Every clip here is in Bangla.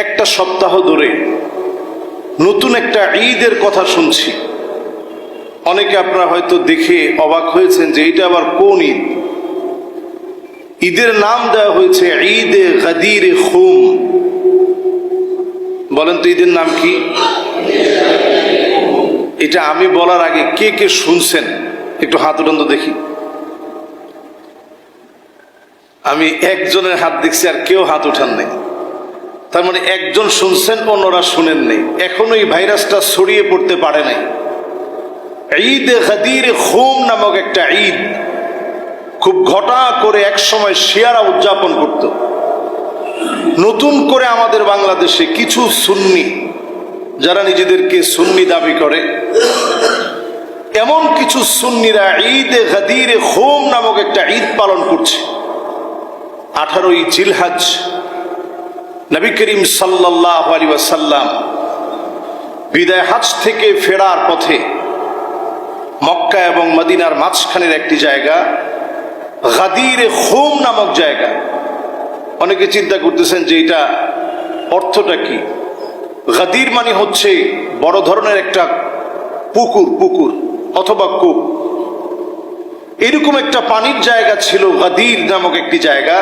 একটা সপ্তাহ ধরে নতুন একটা ঈদের কথা শুনছি। অনেকে আপনারা হয়তো দেখে অবাক হয়েছেন যে এটা আবার কোন ঈদ? ঈদের নাম দেওয়া হয়েছে ঈদ এ গাদির খুম। বলেন তো ঈদের নাম কি? এটা আমি বলার আগে কে কে শুনছেন? একটু হাত উঠান তো দেখি। আমি একজনের হাত দেখছি আর কেউ হাত উঠান নেই। তার মানে একজন শুনছেন, অন্যরা শুনেন নেই। এখনও এই ভাইরাসটা ছড়িয়ে পড়তে পারে নাই। ঈদ খাদির খুম নামক একটা ঈদ খুব ঘটা করে এক সময় শিয়ারা উদযাপন করত। নতুন করে আমাদের বাংলাদেশে কিছু সুন্নি, যারা নিজেদেরকে সুন্নি দাবি করে, এমন কিছু সুন্নিরা ঈদ গাদির হোম নামক একটা ঈদ পালন করছে। আঠারোই জিলহাজ নবী করিম সাল্লাহ আলী ওয়াসাল্লাম বিদায় হাজ থেকে ফেরার পথে মক্কা এবং মদিনার মাঝখানের একটি জায়গা, গাদির হোম নামক জায়গা। অনেকে চিন্তা করতেছেন যে এটা অর্থটা কি? গাদির মানে হচ্ছে বড় ধরনের একটা পুকুর পুকুর অথবা কূপ। এরকম একটা পানির জায়গা ছিল গাদির নামক একটি জায়গা।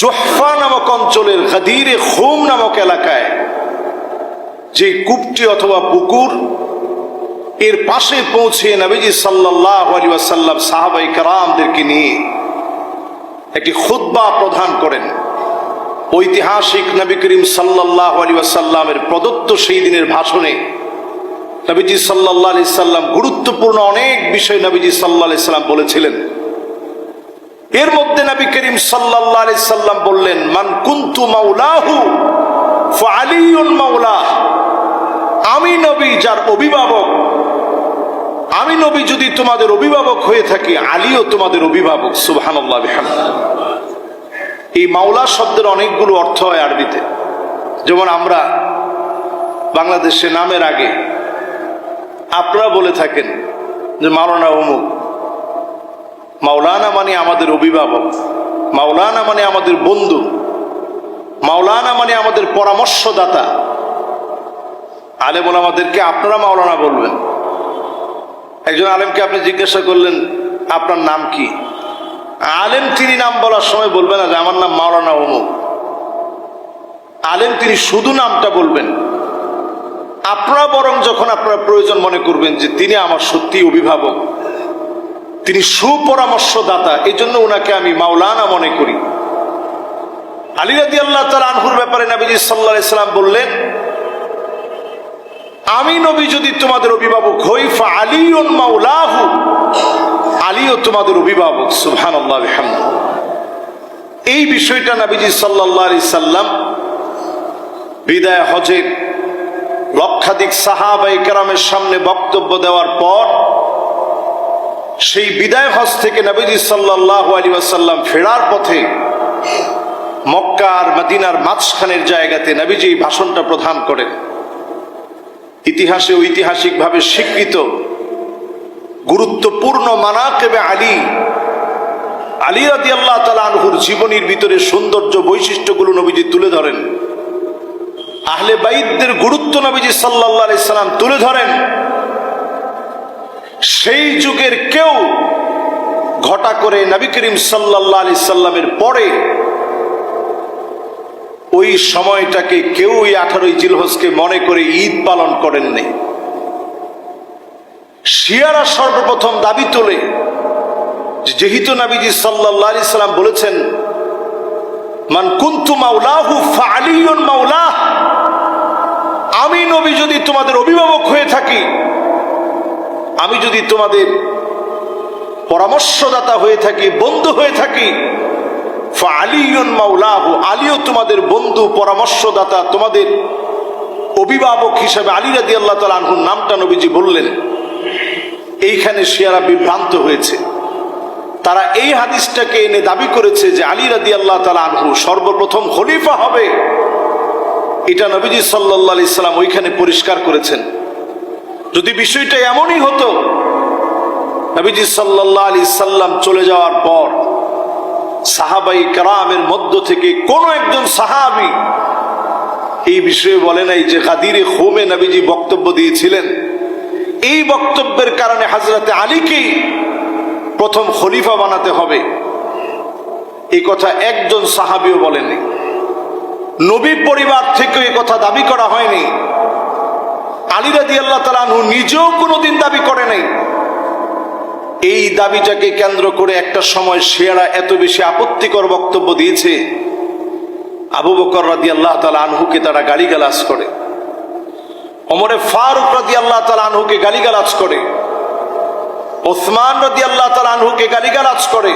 জোহফা নামক অঞ্চলের গাদিরে হোম নামক এলাকায়, যে কূপটি অথবা পুকুর, এর পাশে পৌঁছে নবীজি সাল্লাহ সাহাবাই কারামদেরকে নিয়ে একটি খুদ্া প্রদান করেন। ঐতিহাসিক নবী করিম সাল্লাহ আলী ওয়াসাল্লামের প্রদত্ত সেই দিনের ভাষণে নবীজি সাল্লাহ আলি সাল্লাম গুরুত্বপূর্ণ অনেক বিষয় নবীজি সাল্লাহ আলি সাল্লাম বলেছিলেন। এর মধ্যে নবী করিম সাল্লাম বললেন, মান কুন্তু মাউলাহু আলিউন মাউলা আমি নবী যার অভিভাবক, আমি নবী যদি তোমাদের অভিভাবক হয়ে থাকি, আলীও তোমাদের অভিভাবক বিহামদিহি এই মাওলা শব্দের অনেকগুলো অর্থ হয় আরবিতে। যেমন আমরা বাংলাদেশে নামের আগে, আপনারা বলে থাকেন যে, মাওলানা অমুক মাওলানা মানে আমাদের অভিভাবক, মাওলানা মানে আমাদের বন্ধু, মাওলানা মানে আমাদের পরামর্শদাতা। আলেম আমাদেরকে আপনারা মাওলানা বলবেন। একজন আলেমকে আপনি জিজ্ঞাসা করলেন, আপনার নাম কি? আলেম তিনি নাম বলার সময় বলবেন যে, আমার নাম মাওলানা অমুক আলেম তিনি শুধু নামটা বলবেন। আপনারা বরং যখন আপনারা প্রয়োজন মনে করবেন যে, তিনি আমার সত্যি অভিভাবক। তিনি সুপরামর্শদাতা এই জন্য ওনাকে আমি মাওলানা মনে করি। আলী রাদি আল্লাহ তার আনহুর ব্যাপারে নবীজি সাল্লাহ বললেন, আমি নবী যদি তোমাদের অভিভাবক হই, ফা আলিউন মাওলাহু। আলীও তোমাদের অভিভাবক সুবহান এই বিষয়টা নাবিজি সাল্লাহ আলি সাল্লাম বিদায় হজের লক্ষাধিক সাহাবাই কেরামের সামনে বক্তব্য দেওয়ার পর সেই বিদায় হজ থেকে নবীজি সাল্লাহ আলী আসাল্লাম ফেরার পথে মক্কা আর মদিনার মাঝখানের জায়গাতে নবীজি ভাষণটা প্রদান করেন। ইতিহাসে ঐতিহাসিকভাবে স্বীকৃত গুরুত্বপূর্ণ মানাকেবে আলী। আলী রাদি আল্লাহ তালা জীবনীর ভিতরে সৌন্দর্য বৈশিষ্ট্যগুলো নবীজি তুলে ধরেন। আহলে বাইদদের গুরুত্ব নবীজি সাল্লাহ সাল্লাম তুলে ধরেন। সেই যুগের কেউ ঘটা করে নবী করিম সাল্লাহ আলি সাল্লামের পরে ওই সময়টাকে কেউ ওই আঠারোই জিলহসকে মনে করে ঈদ পালন করেননি শিয়ারা সর্বপ্রথম দাবি তোলে যেহেতু নাবিজি সাল্লাহ আলি সাল্লাম বলেছেন, মান কুন্তু মাউলাহু ফালিয়ন মাউলাহ আমি নবী যদি তোমাদের অভিভাবক হয়ে থাকি আমি যদি তোমাদের পরামর্শদাতা হয়ে থাকি, বন্ধু হয়ে থাকি আলিয়ন আলিও তোমাদের বন্ধু, পরামর্শদাতা, তোমাদের অভিভাবক হিসাবে আলী রাদি আল্লাহ তালা আনহুর নামটা নবীজি বললেন। এইখানে শিয়ারা বিভ্রান্ত হয়েছে। তারা এই হাদিসটাকে এনে দাবি করেছে যে আলী রাদি আল্লাহ তালা আনহু সর্বপ্রথম খলিফা হবে। এটা নবীজি সাল্লাহ আলি সাল্লাম ওইখানে পরিষ্কার করেছেন। যদি বিষয়টা এমনই হতো, নবীজি সাল্লাহ আলি সাল্লাম চলে যাওয়ার পর সাহাবাই কারামের মধ্য থেকে কোন একজন সাহাবি এই বিষয়ে বলে নাই যে গাদিরে হোমে নবীজি বক্তব্য দিয়েছিলেন। এই বক্তব্যের কারণে হাজরতে আলীকেই প্রথম খলিফা বানাতে হবে। এই কথা একজন সাহাবিও বলেনি নবী পরিবার থেকে এই কথা দাবি করা হয়নি। আলী রাদি আল্লাহ তালানহু নিজেও কোনোদিন দাবি করে নাই। এই দাবিটাকে কেন্দ্র করে একটা সময় শেয়ারা এত বেশি আপত্তিকর বক্তব্য দিয়েছে। আবু বকর রাদি আল্লাহ তালা আনহুকে তারা গালিগালাজ করে। অমরে ফারুক রাদি আল্লাহ তালা আনহুকে গালিগালাজ করে। ওসমান রাদি আল্লাহ তালা আনহুকে গালিগালাজ করে।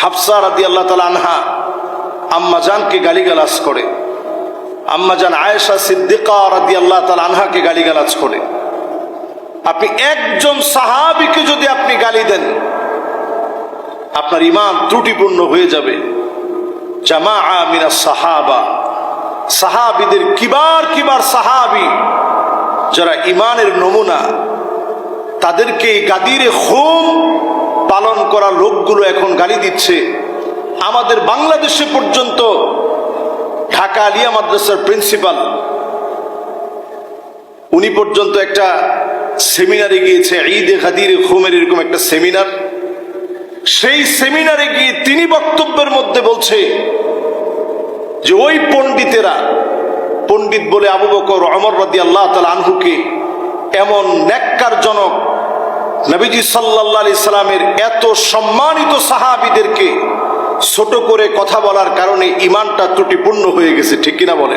হাফসা রাদি আল্লাহ তালা আনহা আম্মাজানকে গালিগালাজ করে। আম্মাজান আয়েশা সিদ্দিকা রাদি আল্লাহ তালা আনহাকে গালিগালাজ করে। আপনি একজন সাহাবিকে যদি আপনি গালি দেন, আপনার ইমান ত্রুটিপূর্ণ হয়ে যাবে। জামা আমিনা সাহাবা। সাহাবিদের কিবার কিবার সাহাবি যারা ইমানের নমুনা, তাদেরকে এই গাদিরে হোম পালন করা লোকগুলো এখন গালি দিচ্ছে। আমাদের বাংলাদেশে পর্যন্ত ঢাকা আলিয়া মাদ্রাসার প্রিন্সিপাল, উনি পর্যন্ত একটা সেমিনারে গিয়েছে, ঈদে খাদির হোমের এরকম একটা সেমিনার। সেই সেমিনারে গিয়ে তিনি বক্তব্যের মধ্যে বলছে যে, ওই পণ্ডিতেরা, পণ্ডিত বলে আবু বকর অমর রাদি আল্লাহ তালা আনহুকে এমন ন্যাক্কারজনক নবীজি সাল্লাহ সাল্লামের এত সম্মানিত সাহাবিদেরকে ছোট করে কথা বলার কারণে ইমানটা ত্রুটিপূর্ণ হয়ে গেছে ঠিক কিনা বলে